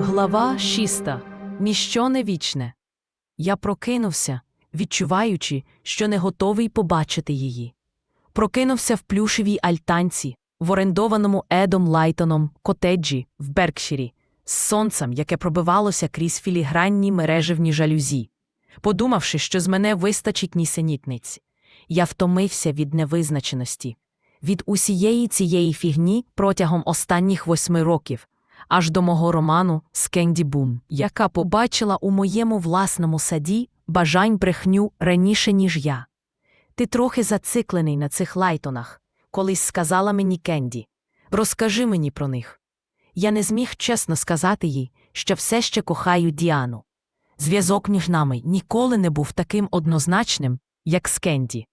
Глава шіста. Ніщо не вічне. Я прокинувся, відчуваючи, що не готовий побачити її. Прокинувся в плюшевій альтанці, в орендованому Едом Лайтоном котеджі в Беркширі, з сонцем, яке пробивалося крізь філігранні мережевні жалюзі. Подумавши, що з мене вистачить нісенітниць, я втомився від невизначеності, від усієї цієї фігні протягом останніх восьми років, аж до мого роману з Кенді Бун, яка побачила у моєму власному саді бажань брехню раніше, ніж я. Ти трохи зациклений на цих лайтонах, колись сказала мені Кенді. Розкажи мені про них. Я не зміг чесно сказати їй, що все ще кохаю Діану. Зв'язок між нами ніколи не був таким однозначним, як з Кенді.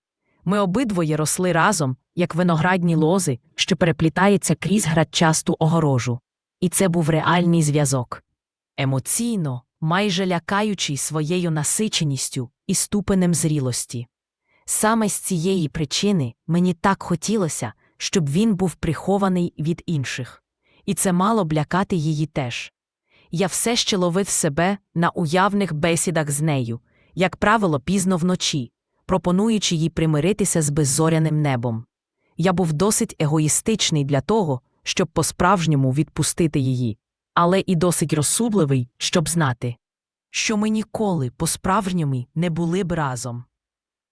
Ми обидвоє росли разом, як виноградні лози, що переплітаються крізь градчасту огорожу. І це був реальний зв'язок. Емоційно, майже лякаючий своєю насиченістю і ступенем зрілості. Саме з цієї причини мені так хотілося, щоб він був прихований від інших. І це мало б лякати її теж. Я все ще ловив себе на уявних бесідах з нею, як правило, пізно вночі, пропонуючи їй примиритися з беззоряним небом. Я був досить егоїстичний для того, щоб по-справжньому відпустити її, але і досить розсудливий, щоб знати, що ми ніколи по-справжньому не були б разом.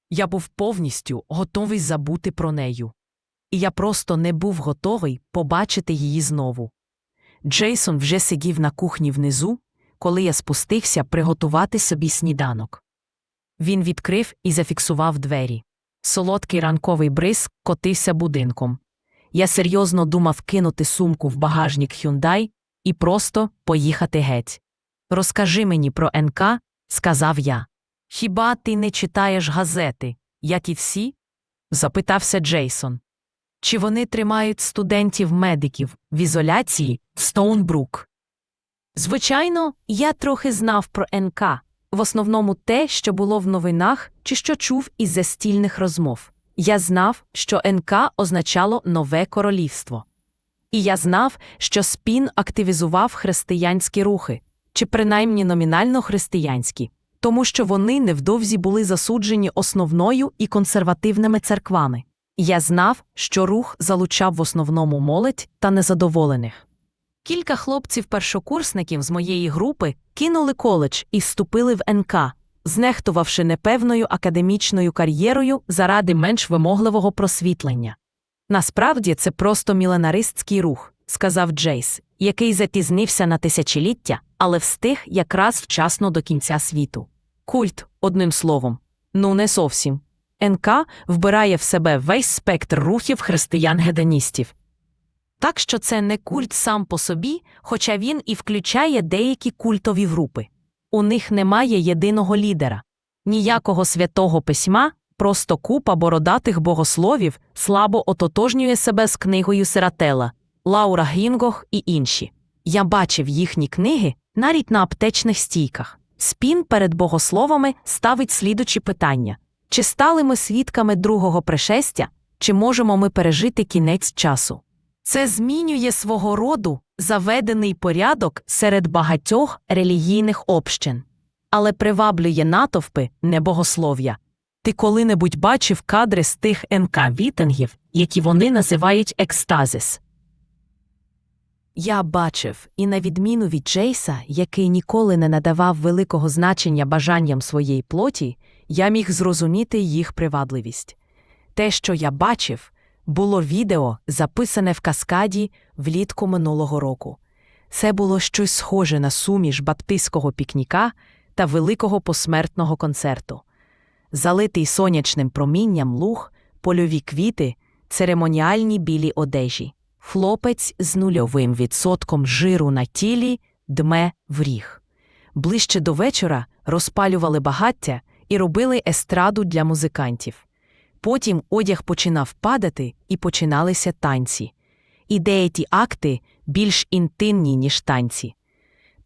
Я був повністю готовий забути про нею. І я просто не був готовий побачити її знову. Джейсон вже сидів на кухні внизу, коли я спустився приготувати собі сніданок. Він відкрив і зафіксував двері. Солодкий ранковий бриз котився будинком. Я серйозно думав кинути сумку в багажник Hyundai і просто поїхати геть. Розкажи мені про НК, сказав я. Хіба ти не читаєш газети, як і всі? запитався Джейсон. Чи вони тримають студентів-медиків в ізоляції в Стоунбрук? Звичайно, я трохи знав про НК, в основному те, що було в новинах чи що чув із застільних розмов. Я знав, що НК означало нове королівство. І я знав, що спін активізував християнські рухи, чи принаймні номінально християнські, тому що вони невдовзі були засуджені основною і консервативними церквами. Я знав, що рух залучав в основному молодь та незадоволених. Кілька хлопців-першокурсників з моєї групи кинули коледж і вступили в НК, знехтувавши непевною академічною кар'єрою заради менш вимогливого просвітлення. Насправді це просто міленаристський рух, сказав Джейс, який запізнився на тисячоліття, але встиг якраз вчасно до кінця світу. Культ, одним словом. Ну, не зовсім. НК вбирає в себе весь спектр рухів християн-гедоністів. Так що це не культ сам по собі, хоча він і включає деякі культові групи. У них немає єдиного лідера, ніякого святого письма, просто купа бородатих богословів слабо ототожнює себе з книгою Сиратела, Лаура Гінгох і інші. Я бачив їхні книги навіть на аптечних стійках. Спін перед богословами ставить слідучі питання чи стали ми свідками другого пришестя, чи можемо ми пережити кінець часу? Це змінює свого роду заведений порядок серед багатьох релігійних общин, але приваблює натовпи небогослов'я. Ти коли-небудь бачив кадри з тих НК вітингів, які вони називають екстазис? Я бачив, і на відміну від Джейса, який ніколи не надавав великого значення бажанням своєї плоті, я міг зрозуміти їх привабливість. Те, що я бачив, було відео, записане в каскаді влітку минулого року. Це було щось схоже на суміш баптистського пікніка та великого посмертного концерту. Залитий сонячним промінням луг, польові квіти, церемоніальні білі одежі. Хлопець з нульовим відсотком жиру на тілі дме в ріг. Ближче до вечора розпалювали багаття і робили естраду для музикантів. Потім одяг починав падати і починалися танці. І деякі акти більш інтимні, ніж танці.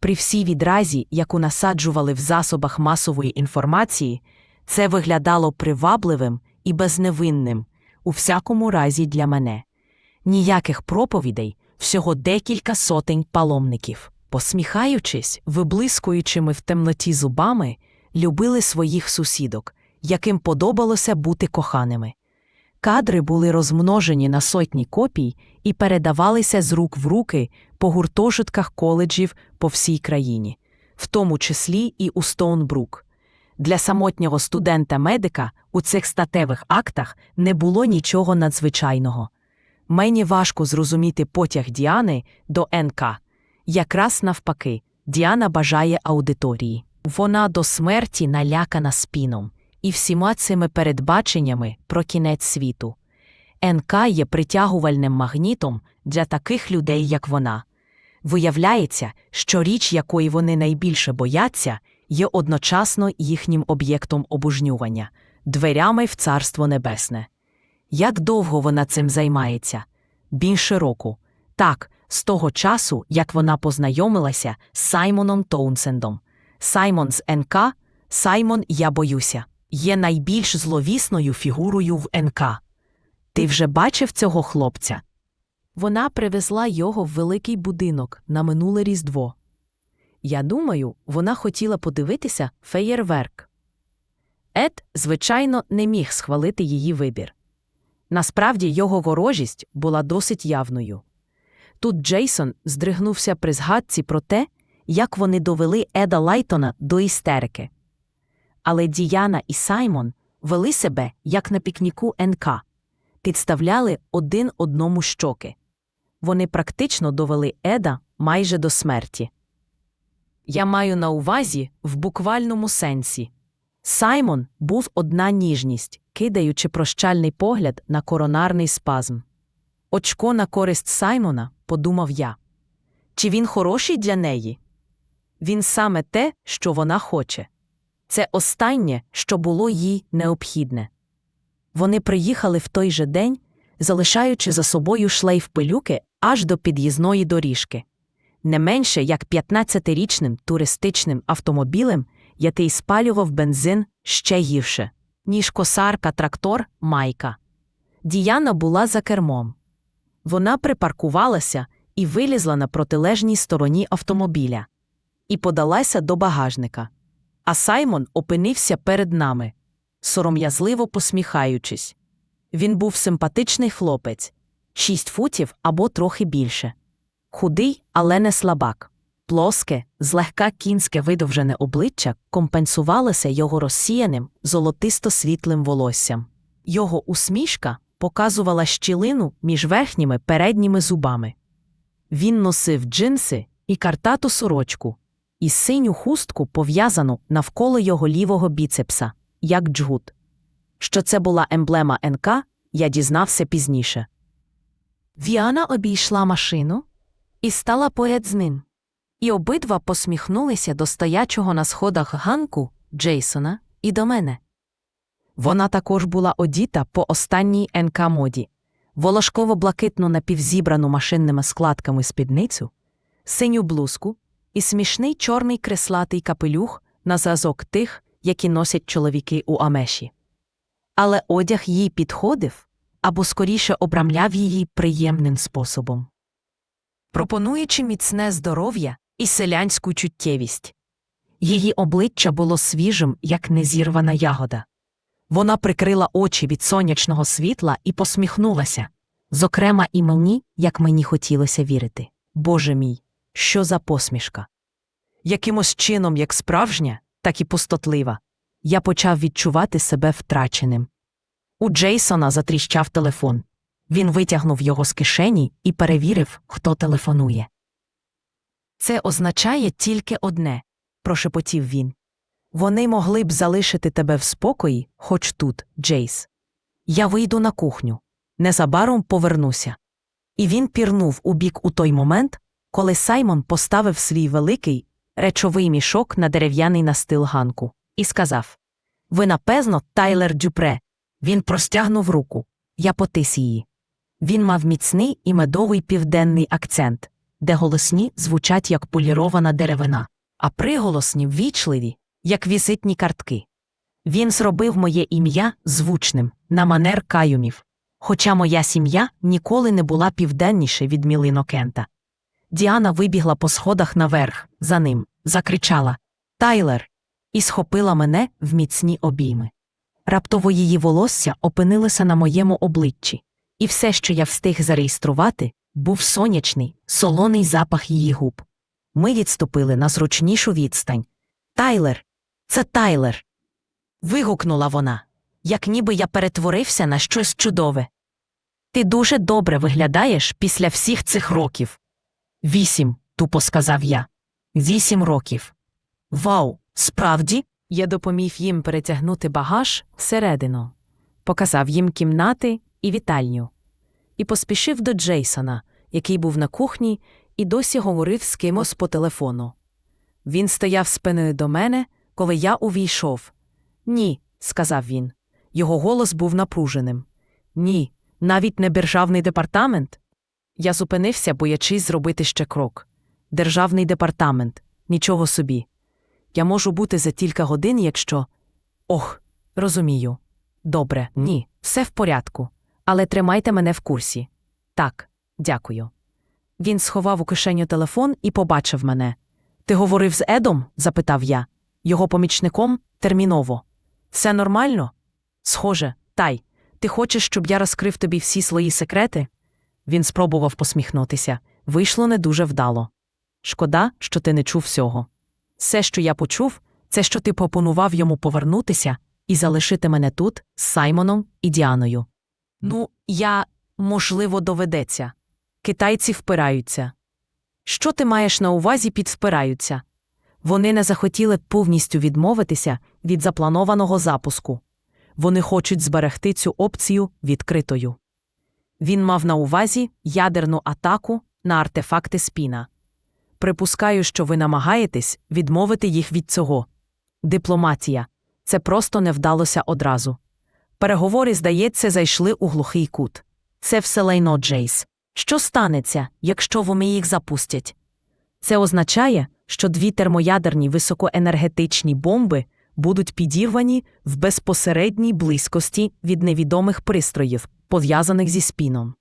При всій відразі, яку насаджували в засобах масової інформації, це виглядало привабливим і безневинним, у всякому разі для мене. Ніяких проповідей, всього декілька сотень паломників. Посміхаючись, виблискуючими в темноті зубами, любили своїх сусідок, яким подобалося бути коханими. Кадри були розмножені на сотні копій і передавалися з рук в руки по гуртожитках коледжів по всій країні, в тому числі і у Стоунбрук. Для самотнього студента-медика у цих статевих актах не було нічого надзвичайного. Мені важко зрозуміти потяг Діани до НК. Якраз навпаки, Діана бажає аудиторії. Вона до смерті налякана спіном і всіма цими передбаченнями про кінець світу. НК є притягувальним магнітом для таких людей, як вона. Виявляється, що річ, якої вони найбільше бояться, є одночасно їхнім об'єктом обожнювання, дверями в Царство Небесне. Як довго вона цим займається? Більше року. Так, з того часу, як вона познайомилася з Саймоном Тоунсендом. Саймон з НК, Саймон Я боюся, є найбільш зловісною фігурою в НК. Ти вже бачив цього хлопця? Вона привезла його в великий будинок на минуле Різдво. Я думаю, вона хотіла подивитися феєрверк. Ед, звичайно, не міг схвалити її вибір. Насправді його ворожість була досить явною. Тут Джейсон здригнувся при згадці про те, як вони довели Еда Лайтона до істерики. Але Діяна і Саймон вели себе як на пікніку НК, підставляли один одному щоки. Вони практично довели Еда майже до смерті. Я маю на увазі в буквальному сенсі. Саймон був одна ніжність, кидаючи прощальний погляд на коронарний спазм. Очко на користь Саймона, подумав я. Чи він хороший для неї? Він саме те, що вона хоче. Це останнє, що було їй необхідне. Вони приїхали в той же день, залишаючи за собою шлейф пилюки аж до під'їзної доріжки. Не менше як 15-річним туристичним автомобілем, який спалював бензин ще гірше, ніж косарка трактор Майка. Діяна була за кермом. Вона припаркувалася і вилізла на протилежній стороні автомобіля і подалася до багажника. А Саймон опинився перед нами, сором'язливо посміхаючись. Він був симпатичний хлопець, шість футів або трохи більше. Худий, але не слабак. Плоске, злегка кінське видовжене обличчя компенсувалося його розсіяним золотисто-світлим волоссям. Його усмішка показувала щілину між верхніми передніми зубами. Він носив джинси і картату сорочку, і синю хустку пов'язану навколо його лівого біцепса, як джгут. Що це була емблема НК, я дізнався пізніше. Віана обійшла машину і стала поряд з ним. І обидва посміхнулися до стоячого на сходах ганку Джейсона і до мене. Вона також була одіта по останній НК моді, волошково-блакитну напівзібрану машинними складками спідницю, синю блузку і смішний чорний креслатий капелюх на зразок тих, які носять чоловіки у Амеші. Але одяг їй підходив або скоріше обрамляв її приємним способом. Пропонуючи міцне здоров'я і селянську чуттєвість. Її обличчя було свіжим, як незірвана ягода. Вона прикрила очі від сонячного світла і посміхнулася. Зокрема, і мені, як мені хотілося вірити. Боже мій, що за посмішка! Якимось чином, як справжня, так і пустотлива, я почав відчувати себе втраченим. У Джейсона затріщав телефон. Він витягнув його з кишені і перевірив, хто телефонує. Це означає тільки одне, прошепотів він. Вони могли б залишити тебе в спокої, хоч тут, Джейс. Я вийду на кухню. Незабаром повернуся. І він пірнув у бік у той момент, коли Саймон поставив свій великий речовий мішок на дерев'яний настил ганку, і сказав Ви, напевно, Тайлер Дюпре. Він простягнув руку. Я потис її. Він мав міцний і медовий південний акцент, де голосні звучать як полірована деревина, а приголосні ввічливі, як візитні картки. Він зробив моє ім'я звучним на манер каюмів. хоча моя сім'я ніколи не була південніше від Мілино Кента. Діана вибігла по сходах наверх, за ним, закричала Тайлер! і схопила мене в міцні обійми. Раптово її волосся опинилося на моєму обличчі, і все, що я встиг зареєструвати, був сонячний, солоний запах її губ. Ми відступили на зручнішу відстань. Тайлер, це Тайлер. вигукнула вона, як ніби я перетворився на щось чудове. Ти дуже добре виглядаєш після всіх цих років. Вісім, тупо сказав я. Вісім років. Вау, справді? Я допоміг їм перетягнути багаж всередину, показав їм кімнати і вітальню, і поспішив до Джейсона, який був на кухні і досі говорив з кимось по телефону. Він стояв спиною до мене, коли я увійшов. Ні, сказав він. Його голос був напруженим. Ні, навіть не державний департамент. Я зупинився, боячись зробити ще крок. Державний департамент, нічого собі. Я можу бути за кілька годин, якщо. Ох, розумію. Добре, ні, все в порядку. Але тримайте мене в курсі. Так, дякую. Він сховав у кишеню телефон і побачив мене. Ти говорив з Едом? запитав я. Його помічником терміново. Все нормально? Схоже, тай, ти хочеш, щоб я розкрив тобі всі свої секрети? Він спробував посміхнутися. Вийшло не дуже вдало. Шкода, що ти не чув всього. Все, що я почув, це що ти пропонував йому повернутися і залишити мене тут з Саймоном і Діаною. Ну, я, можливо, доведеться. Китайці впираються. Що ти маєш на увазі під впираються? Вони не захотіли повністю відмовитися від запланованого запуску. Вони хочуть зберегти цю опцію відкритою. Він мав на увазі ядерну атаку на артефакти спіна. Припускаю, що ви намагаєтесь відмовити їх від цього. Дипломатія. Це просто не вдалося одразу. Переговори, здається, зайшли у глухий кут. Це все лайно, Джейс. Що станеться, якщо вони їх запустять? Це означає, що дві термоядерні високоенергетичні бомби будуть підірвані в безпосередній близькості від невідомих пристроїв, пов'язаних зі спіном.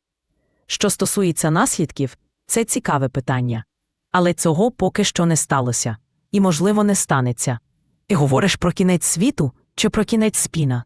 Що стосується наслідків, це цікаве питання. Але цього поки що не сталося, і, можливо, не станеться. Ти говориш про кінець світу чи про кінець спіна?